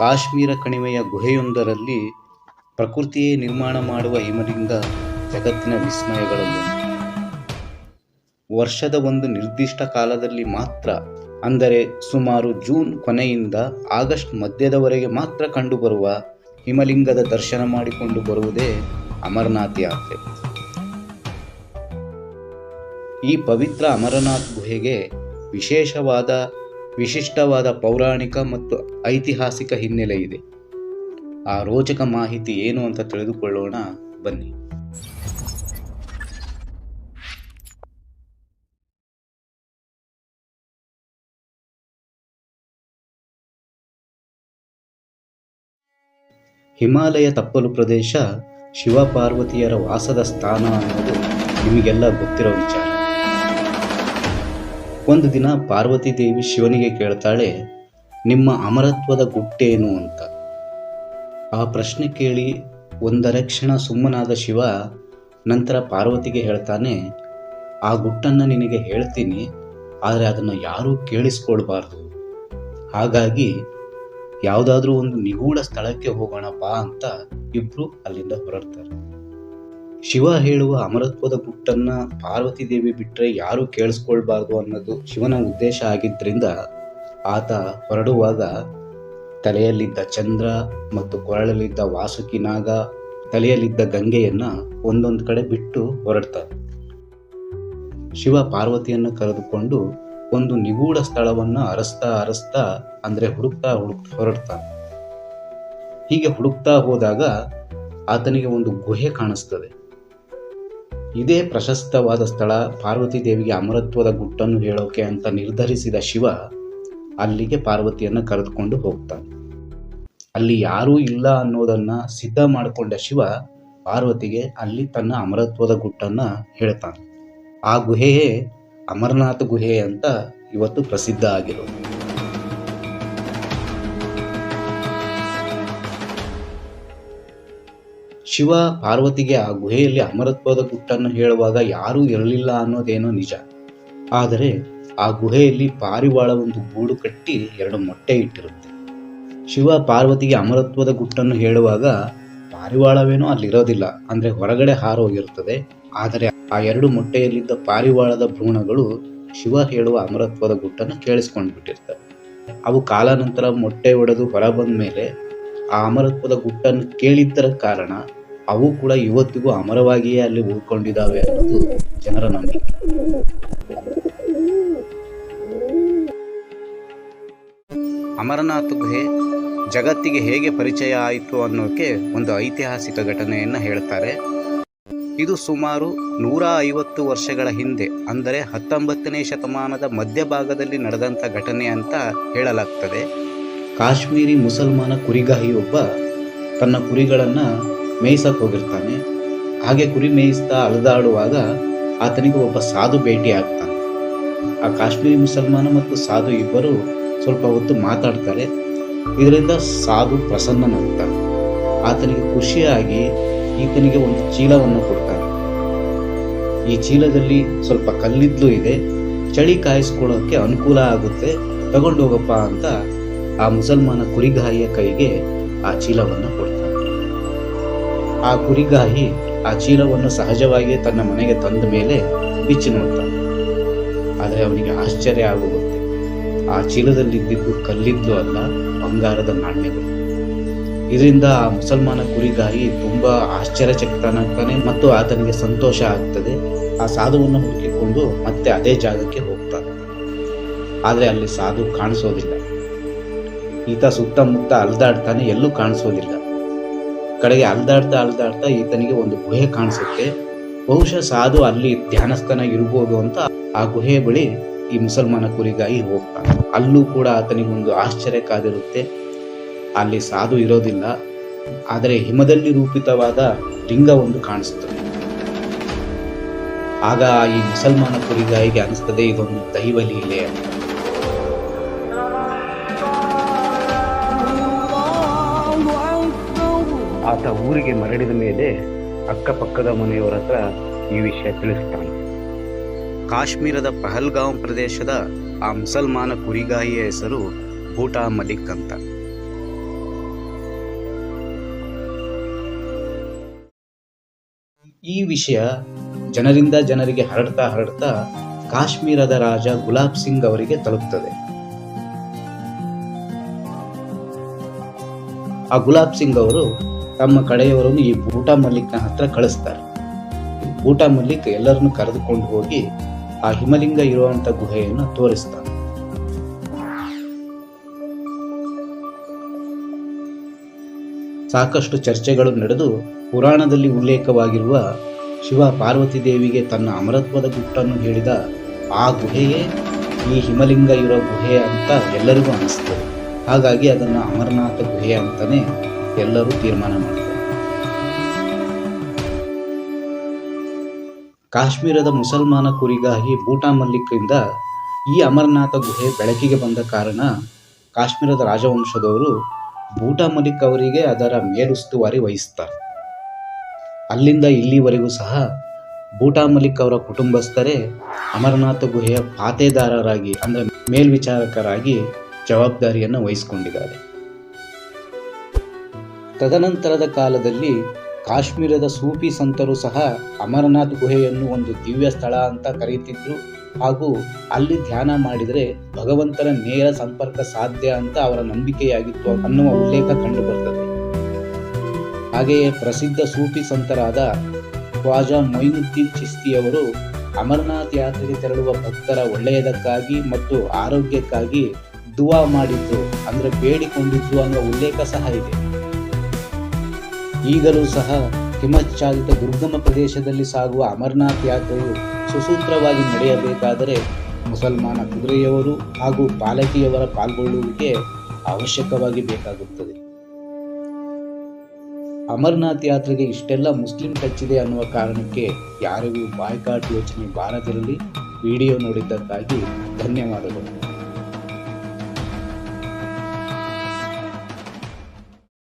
ಕಾಶ್ಮೀರ ಕಣಿವೆಯ ಗುಹೆಯೊಂದರಲ್ಲಿ ಪ್ರಕೃತಿಯೇ ನಿರ್ಮಾಣ ಮಾಡುವ ಹಿಮಲಿಂಗ ಜಗತ್ತಿನ ವಿಸ್ಮಯಗಳಲ್ಲಿ ವರ್ಷದ ಒಂದು ನಿರ್ದಿಷ್ಟ ಕಾಲದಲ್ಲಿ ಮಾತ್ರ, ಅಂದರೆ ಸುಮಾರು ಜೂನ್ ಕೊನೆಯಿಂದ ಆಗಸ್ಟ್ ಮಧ್ಯದವರೆಗೆ ಮಾತ್ರ ಕಂಡುಬರುವ ಹಿಮಲಿಂಗದ ದರ್ಶನ ಮಾಡಿಕೊಂಡು ಬರುವುದೇ ಅಮರನಾಥ ಯಾತ್ರೆ. ಈ ಪವಿತ್ರ ಅಮರನಾಥ್ ಗುಹೆಗೆ ವಿಶೇಷವಾದ ವಿಶಿಷ್ಟವಾದ ಪೌರಾಣಿಕ ಮತ್ತು ಐತಿಹಾಸಿಕ ಹಿನ್ನೆಲೆ ಇದೆ. ಆ ರೋಚಕ ಮಾಹಿತಿ ಏನು ಅಂತ ತಿಳಿದುಕೊಳ್ಳೋಣ, ಬನ್ನಿ. ಹಿಮಾಲಯ ತಪ್ಪಲು ಪ್ರದೇಶ ಶಿವಪಾರ್ವತಿಯರ ವಾಸದ ಸ್ಥಾನ ಅನ್ನೋದು ನಿಮಗೆಲ್ಲ ಗೊತ್ತಿರೋ ವಿಚಾರ. ಒಂದು ದಿನ ಪಾರ್ವತಿ ದೇವಿ ಶಿವನಿಗೆ ಕೇಳ್ತಾಳೆ, ನಿಮ್ಮ ಅಮರತ್ವದ ಗುಟ್ಟೇನು ಅಂತ? ಆ ಪ್ರಶ್ನೆ ಕೇಳಿ ಒಂದರ ಕ್ಷಣ ಸುಮ್ಮನಾದ ಶಿವ ನಂತರ ಪಾರ್ವತಿಗೆ ಹೇಳ್ತಾನೆ, ಆ ಗುಟ್ಟನ್ನು ನಿನಗೆ ಹೇಳ್ತೀನಿ, ಆದರೆ ಅದನ್ನು ಯಾರೂ ಕೇಳಿಸ್ಕೊಳ್ಬಾರ್ದು. ಹಾಗಾಗಿ ಯಾವುದಾದ್ರೂ ಒಂದು ನಿಗೂಢ ಸ್ಥಳಕ್ಕೆ ಹೋಗೋಣಪ್ಪ ಅಂತ ಇಬ್ಬರು ಅಲ್ಲಿಂದ ಹೊರಡ್ತಾರೆ. ಶಿವ ಹೇಳುವ ಅಮರತ್ವದ ಗುಟ್ಟನ್ನ ಪಾರ್ವತಿ ದೇವಿ ಬಿಟ್ಟರೆ ಯಾರು ಕೇಳಿಸ್ಕೊಳ್ಬಾರ್ದು ಅನ್ನೋದು ಶಿವನ ಉದ್ದೇಶ ಆಗಿದ್ದರಿಂದ ಆತ ಹೊರಡುವಾಗ ತಲೆಯಲ್ಲಿದ್ದ ಚಂದ್ರ ಮತ್ತು ಕೊರಳಲ್ಲಿದ್ದ ವಾಸುಕಿ ನಾಗ ತಲೆಯಲ್ಲಿದ್ದ ಗಂಗೆಯನ್ನ ಒಂದೊಂದು ಕಡೆ ಬಿಟ್ಟು ಹೊರಡ್ತಾರೆ ಶಿವ ಪಾರ್ವತಿಯನ್ನು ಕರೆದುಕೊಂಡು ಒಂದು ನಿಗೂಢ ಸ್ಥಳವನ್ನು ಅರಸ್ತಾ ಅರಸ್ತಾ ಅಂದ್ರೆ ಹುಡುಕ್ತಾ ಹುಡುಕ್ ಹೊರಡ್ತಾನೆ ಹೀಗೆ ಹುಡುಕ್ತಾ ಹೋದಾಗ ಆತನಿಗೆ ಒಂದು ಗುಹೆ ಕಾಣಿಸ್ತದೆ. ಇದೇ ಪ್ರಶಸ್ತವಾದ ಸ್ಥಳ ಪಾರ್ವತಿ ದೇವಿಗೆ ಅಮರತ್ವದ ಗುಟ್ಟನ್ನು ಹೇಳೋಕೆ ಅಂತ ನಿರ್ಧರಿಸಿದ ಶಿವ ಅಲ್ಲಿಗೆ ಪಾರ್ವತಿಯನ್ನು ಕರೆದುಕೊಂಡು ಹೋಗ್ತಾನೆ. ಅಲ್ಲಿ ಯಾರೂ ಇಲ್ಲ ಅನ್ನೋದನ್ನು ಸಿದ್ಧ ಮಾಡಿಕೊಂಡ ಶಿವ ಪಾರ್ವತಿಗೆ ಅಲ್ಲಿ ತನ್ನ ಅಮರತ್ವದ ಗುಟ್ಟನ್ನು ಹೇಳ್ತಾನೆ. ಆ ಗುಹೆಯೇ ಅಮರನಾಥ ಗುಹೆ ಅಂತ ಇವತ್ತು ಪ್ರಸಿದ್ಧ ಆಗಿರೋದು. ಶಿವ ಪಾರ್ವತಿಗೆ ಆ ಗುಹೆಯಲ್ಲಿ ಅಮರತ್ವದ ಗುಟ್ಟನ್ನು ಹೇಳುವಾಗ ಯಾರೂ ಇರಲಿಲ್ಲ ಅನ್ನೋದೇನೋ ನಿಜ. ಆದರೆ ಆ ಗುಹೆಯಲ್ಲಿ ಪಾರಿವಾಳ ಒಂದು ಗೂಡು ಕಟ್ಟಿ ಎರಡು ಮೊಟ್ಟೆ ಇಟ್ಟಿರುತ್ತೆ. ಶಿವ ಪಾರ್ವತಿಗೆ ಅಮರತ್ವದ ಗುಟ್ಟನ್ನು ಹೇಳುವಾಗ ಪಾರಿವಾಳವೇನೋ ಅಲ್ಲಿರೋದಿಲ್ಲ, ಅಂದ್ರೆ ಹೊರಗಡೆ ಹಾರೋಗಿರುತ್ತದೆ ಆದರೆ ಆ ಎರಡು ಮೊಟ್ಟೆಯಲ್ಲಿದ್ದ ಪಾರಿವಾಳದ ಭ್ರೂಣಗಳು ಶಿವ ಹೇಳುವ ಅಮರತ್ವದ ಗುಟ್ಟನ್ನು ಕೇಳಿಸ್ಕೊಂಡು ಬಿಟ್ಟಿರ್ತವೆ ಅವು ಕಾಲಾನಂತರ ಮೊಟ್ಟೆ ಒಡೆದು ಹೊರ ಬಂದ ಮೇಲೆ ಆ ಅಮರತ್ವದ ಗುಟ್ಟನ್ನು ಕೇಳಿದ್ದರ ಕಾರಣ ಅವು ಕೂಡ ಇವತ್ತಿಗೂ ಅಮರವಾಗಿಯೇ ಅಲ್ಲಿ ಉಳ್ಕೊಂಡಿದ್ದಾವೆ ಅನ್ನೋದು ಜನರ ನಂಬಿಕೆ. ಅಮರನಾಥ ಗುಹೆ ಜಗತ್ತಿಗೆ ಹೇಗೆ ಪರಿಚಯ ಆಯಿತು ಅನ್ನೋಕ್ಕೆ ಒಂದು ಐತಿಹಾಸಿಕ ಘಟನೆಯನ್ನು ಹೇಳ್ತಾರೆ. ಇದು ಸುಮಾರು ನೂರ ಐವತ್ತು ವರ್ಷಗಳ ಹಿಂದೆ, ಅಂದರೆ ಹತ್ತೊಂಬತ್ತನೇ ಶತಮಾನದ ಮಧ್ಯಭಾಗದಲ್ಲಿ ನಡೆದಂಥ ಘಟನೆ ಅಂತ ಹೇಳಲಾಗ್ತದೆ. ಕಾಶ್ಮೀರಿ ಮುಸಲ್ಮಾನ ಕುರಿಗಾಹಿಯೊಬ್ಬ ತನ್ನ ಕುರಿಗಳನ್ನು ಮೇಯಿಸಕ್ಕೆ ಹೋಗಿರ್ತಾನೆ. ಹಾಗೆ ಕುರಿ ಮೇಯಿಸ್ತಾ ಅಲೆದಾಡುವಾಗ ಆತನಿಗೆ ಒಬ್ಬ ಸಾಧು ಭೇಟಿ ಆಗ್ತಾನೆ. ಆ ಕಾಶ್ಮೀರಿ ಮುಸಲ್ಮಾನ ಮತ್ತು ಸಾಧು ಇಬ್ಬರು ಸ್ವಲ್ಪ ಹೊತ್ತು ಮಾತಾಡ್ತಾರೆ. ಇದರಿಂದ ಸಾಧು ಪ್ರಸನ್ನನಾಗ್ತಾನೆ. ಆತನಿಗೆ ಖುಷಿಯಾಗಿ ಈತನಿಗೆ ಒಂದು ಚೀಲವನ್ನು ಕೊಡ್ತಾನೆ. ಈ ಚೀಲದಲ್ಲಿ ಸ್ವಲ್ಪ ಕಲ್ಲಿದ್ದಲು ಇದೆ. ಚಳಿ ಕಾಯಿಸ್ಕೊಳ್ಳೋಕ್ಕೆ ಅನುಕೂಲ ಆಗುತ್ತೆ. ತಗೊಂಡು ಹೋಗಪ್ಪ ಅಂತ ಆ ಮುಸಲ್ಮಾನ ಕುರಿಗಾಯಿಯ ಕೈಗೆ ಆ ಚೀಲವನ್ನು ಕೊಡ್ತಾನೆ. ಆ ಕುರಿಗಾಹಿ ಆ ಚೀಲವನ್ನು ಸಹಜವಾಗಿ ತನ್ನ ಮನೆಗೆ ತಂದ ಮೇಲೆ ಬಿಚ್ಚಿ ನೋಡ್ತಾನೆ ಆದರೆ ಅವನಿಗೆ ಆಶ್ಚರ್ಯ ಆಗೋಗುತ್ತೆ ಆ ಚೀಲದಲ್ಲಿದ್ದಿದ್ದು ಕಲ್ಲಿದ್ದು ಅಲ್ಲ, ಬಂಗಾರದ ನಾಣ್ಯಗಳು. ಇದರಿಂದ ಆ ಮುಸಲ್ಮಾನ ಕುರಿಗಾಹಿ ತುಂಬ ಆಶ್ಚರ್ಯಚಕಿತನಾಗ್ತಾನೆ ಮತ್ತು ಆತನಿಗೆ ಸಂತೋಷ ಆಗ್ತದೆ. ಆ ಸಾಧುವನ್ನು ಹುಡುಕಿಕೊಂಡು ಮತ್ತೆ ಅದೇ ಜಾಗಕ್ಕೆ ಹೋಗ್ತಾನೆ. ಆದರೆ ಅಲ್ಲಿ ಸಾಧು ಕಾಣಿಸೋದಿಲ್ಲ. ಈತ ಸುತ್ತಮುತ್ತ ಅಲ್ದಾಡ್ತಾನೆ, ಎಲ್ಲೂ ಕಾಣಿಸೋದಿಲ್ಲ. ಕಡೆಗೆ ಅಲ್ದಾಡ್ತಾ ಅಲ್ದಾಡ್ತಾ ಈತನಿಗೆ ಒಂದು ಗುಹೆ ಕಾಣಿಸುತ್ತೆ. ಬಹುಶಃ ಸಾಧು ಅಲ್ಲಿ ಧ್ಯಾನಸ್ಥಾನ ಇರ್ಬೋದು ಅಂತ ಆ ಗುಹೆ ಬಳಿ ಈ ಮುಸಲ್ಮಾನ ಕುರಿಗಾಗಿ ಹೋಗ್ತಾನೆ. ಅಲ್ಲೂ ಕೂಡ ಆತನಿಗೊಂದು ಆಶ್ಚರ್ಯ ಕಾದಿರುತ್ತೆ. ಅಲ್ಲಿ ಸಾಧು ಇರೋದಿಲ್ಲ. ಆದರೆ ಹಿಮದಲ್ಲಿ ರೂಪಿತವಾದ ಲಿಂಗ ಒಂದು ಕಾಣಿಸುತ್ತೆ. ಆಗ ಈ ಮುಸಲ್ಮಾನ ಕುರಿಗಾಯಿಗೆ ಅನಿಸ್ತದೆ, ಇದೊಂದು ದೈವ ಲೀಲೆ ಅಂತ. ಆತ ಊರಿಗೆ ಮರಳಿದ ಮೇಲೆ ಅಕ್ಕಪಕ್ಕದ ಮನೆಯವರ ಹತ್ರ ಈ ವಿಷಯ ತಿಳಿಸುತ್ತಾನೆ ಕಾಶ್ಮೀರದ ಪಹಲ್ಗಾಂವ್ ಪ್ರದೇಶದ ಆ ಮುಸಲ್ಮಾನ ಕುರಿಗಾಯಿಯ ಹೆಸರು ಬೂಟಾ ಮಲಿಕ್ ಅಂತ. ಈ ವಿಷಯ ಜನರಿಂದ ಜನರಿಗೆ ಹರಡ್ತಾ ಹರಡ್ತಾ ಕಾಶ್ಮೀರದ ರಾಜ ಗುಲಾಬ್ ಸಿಂಗ್ ಅವರಿಗೆ ತಲುಪ್ತದೆ. ಆ ಗುಲಾಬ್ ಸಿಂಗ್ ಅವರು ತಮ್ಮ ಕಡೆಯವರನ್ನು ಈ ಬೂಟಾ ಮಲ್ಲಿಕ್ನ ಹತ್ರ ಕಳಿಸ್ತಾರೆ. ಬೂಟಾ ಮಲ್ಲಿಕ್ ಎಲ್ಲರನ್ನು ಕರೆದುಕೊಂಡು ಹೋಗಿ ಆ ಹಿಮಲಿಂಗ ಇರುವಂತ ಗುಹೆಯನ್ನು ತೋರಿಸ್ತಾನೆ. ಸಾಕಷ್ಟು ಚರ್ಚೆಗಳು ನಡೆದು ಪುರಾಣದಲ್ಲಿ ಉಲ್ಲೇಖವಾಗಿರುವ ಶಿವ ಪಾರ್ವತಿ ದೇವಿಗೆ ತನ್ನ ಅಮರತ್ವದ ಗುಟ್ಟನ್ನು ಹೇಳಿದ ಆ ಗುಹೆಯೇ ಈ ಹಿಮಲಿಂಗ ಇರೋ ಗುಹೆ ಅಂತ ಎಲ್ಲರಿಗೂ ಅನಿಸ್ತದೆ. ಹಾಗಾಗಿ ಅದನ್ನು ಅಮರನಾಥ ಗುಹೆ ಅಂತಾನೆ ಎಲ್ಲರೂ ತೀರ್ಮಾನ ಮಾಡಿದರು ಕಾಶ್ಮೀರದ ಮುಸಲ್ಮಾನ ಕುರಿಗಾಹಿ ಬೂಟಾ ಮಲ್ಲಿಕ್ರಿಂದ ಈ ಅಮರನಾಥ ಗುಹೆ ಬೆಳಕಿಗೆ ಬಂದ ಕಾರಣ ಕಾಶ್ಮೀರದ ರಾಜವಂಶದವರು ಬೂಟಾ ಮಲಿಕ್ ಅವರಿಗೆ ಅದರ ಮೇಲುಸ್ತುವಾರಿ ವಹಿಸ್ತಾರೆ. ಅಲ್ಲಿಂದ ಇಲ್ಲಿವರೆಗೂ ಸಹ ಬೂಟಾ ಮಲಿಕ್ ಅವರ ಕುಟುಂಬಸ್ಥರೇ ಅಮರನಾಥ ಗುಹೆಯ ಪಾತೆದಾರರಾಗಿ ಅಂದರೆ ಮೇಲ್ವಿಚಾರಕರಾಗಿ ಜವಾಬ್ದಾರಿಯನ್ನು ವಹಿಸಿಕೊಂಡಿದ್ದಾರೆ. ತದನಂತರದ ಕಾಲದಲ್ಲಿ ಕಾಶ್ಮೀರದ ಸೂಫಿ ಸಂತರು ಸಹ ಅಮರನಾಥ್ ಗುಹೆಯನ್ನು ಒಂದು ದಿವ್ಯ ಸ್ಥಳ ಅಂತ ಕರೀತಿದ್ರು ಹಾಗೂ ಅಲ್ಲಿ ಧ್ಯಾನ ಮಾಡಿದರೆ ಭಗವಂತನ ನೇರ ಸಂಪರ್ಕ ಸಾಧ್ಯ ಅಂತ ಅವರ ನಂಬಿಕೆಯಾಗಿತ್ತು ಅನ್ನುವ ಉಲ್ಲೇಖ ಕಂಡು ಬರ್ತದೆ ಹಾಗೆಯೇ ಪ್ರಸಿದ್ಧ ಸೂಫಿ ಸಂತರಾದ ಖ್ವಾಜಾ ಮೊಯಿನುದ್ದೀನ್ ಚಿಸ್ತಿಯವರು ಅಮರನಾಥ್ ಯಾತ್ರೆಗೆ ತೆರಳುವ ಭಕ್ತರ ಒಳ್ಳೆಯದಕ್ಕಾಗಿ ಮತ್ತು ಆರೋಗ್ಯಕ್ಕಾಗಿ ದುವಾ ಮಾಡಿದ್ದು ಅಂದರೆ ಬೇಡಿಕೊಂಡಿದ್ದು ಅನ್ನುವ ಉಲ್ಲೇಖ ಸಹ ಇದೆ. ಈಗಲೂ ಸಹ ಹಿಮಚ್ಛಾದಿತ ದುರ್ಗಮ ಪ್ರದೇಶದಲ್ಲಿ ಸಾಗುವ ಅಮರನಾಥ್ ಯಾತ್ರೆಯು ಸುಸೂತ್ರವಾಗಿ ನಡೆಯಬೇಕಾದರೆ ಮುಸಲ್ಮಾನ ಕುದುರೆಯವರು ಹಾಗೂ ಪಾಲಕಿಯವರ ಪಾಲ್ಗೊಳ್ಳುವಿಕೆ ಅವಶ್ಯಕವಾಗಿ ಬೇಕಾಗುತ್ತದೆ. ಅಮರನಾಥ್ ಯಾತ್ರೆಗೆ ಇಷ್ಟೆಲ್ಲ ಮುಸ್ಲಿಂ ಟಚ್ ಇದೆ ಅನ್ನುವ ಕಾರಣಕ್ಕೆ ಯಾರಿಗೂ ಬಾಯ್ಕಾಟ್ ಯೋಚನೆ ಬಾರದಿರಲಿ. ವಿಡಿಯೋ ನೋಡಿದ್ದಕ್ಕಾಗಿ ಧನ್ಯವಾದಗಳು.